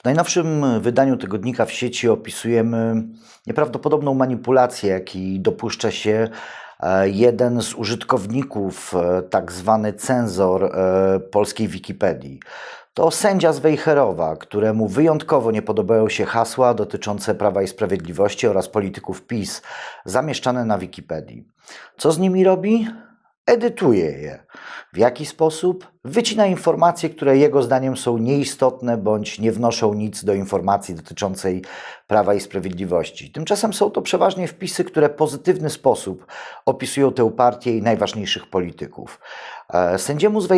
W najnowszym wydaniu tygodnika w sieci opisujemy nieprawdopodobną manipulację, jakiej dopuszcza się e, jeden z użytkowników, e, tak zwany cenzor e, polskiej Wikipedii. To sędzia z Wejherowa, któremu wyjątkowo nie podobają się hasła dotyczące Prawa i Sprawiedliwości oraz polityków PiS zamieszczane na Wikipedii. Co z nimi robi? Edytuje je. W jaki sposób? Wycina informacje, które jego zdaniem są nieistotne bądź nie wnoszą nic do informacji dotyczącej Prawa i Sprawiedliwości. Tymczasem są to przeważnie wpisy, które w pozytywny sposób opisują tę partię i najważniejszych polityków. E, Sędziemu z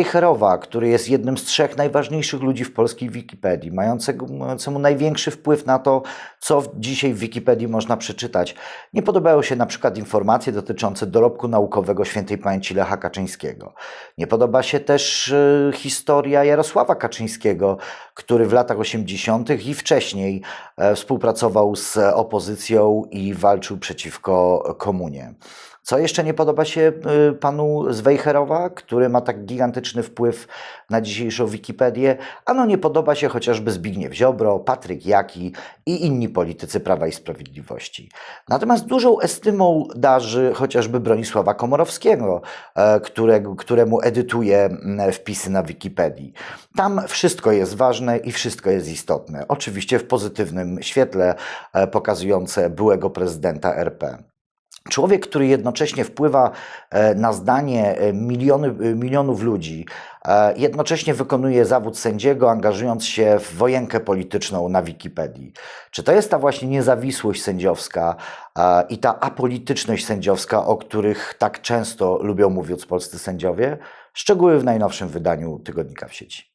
który jest jednym z trzech najważniejszych ludzi w polskiej Wikipedii, mającego, mającemu największy wpływ na to, co dzisiaj w Wikipedii można przeczytać, nie podobają się na przykład informacje dotyczące dorobku naukowego świętej pamięci Lecha Kaczyńskiego. Nie podoba się też e, historia Jarosława Kaczyńskiego, który w latach 80. i wcześniej e, współpracował z opozycją i walczył przeciwko komunie. Co jeszcze nie podoba się y, panu z Wejherowa, który ma tak gigantyczny wpływ na dzisiejszą Wikipedię? Ano nie podoba się chociażby Zbigniew Ziobro, Patryk Jaki i inni politycy Prawa i Sprawiedliwości. Natomiast dużą estymą darzy chociażby Bronisława Komorowskiego, e, któremu edytuje wpisy na Wikipedii. Tam wszystko jest ważne i wszystko jest istotne. Oczywiście w pozytywnym świetle e, pokazujące byłego prezydenta RP. Człowiek, który jednocześnie wpływa e, na zdanie e, miliony, e, milionów ludzi, jednocześnie wykonuje zawód sędziego, angażując się w wojenkę polityczną na Wikipedii. Czy to jest ta właśnie niezawisłość sędziowska i ta apolityczność sędziowska, o których tak często lubią mówić polscy sędziowie? Szczegóły w najnowszym wydaniu tygodnika w sieci.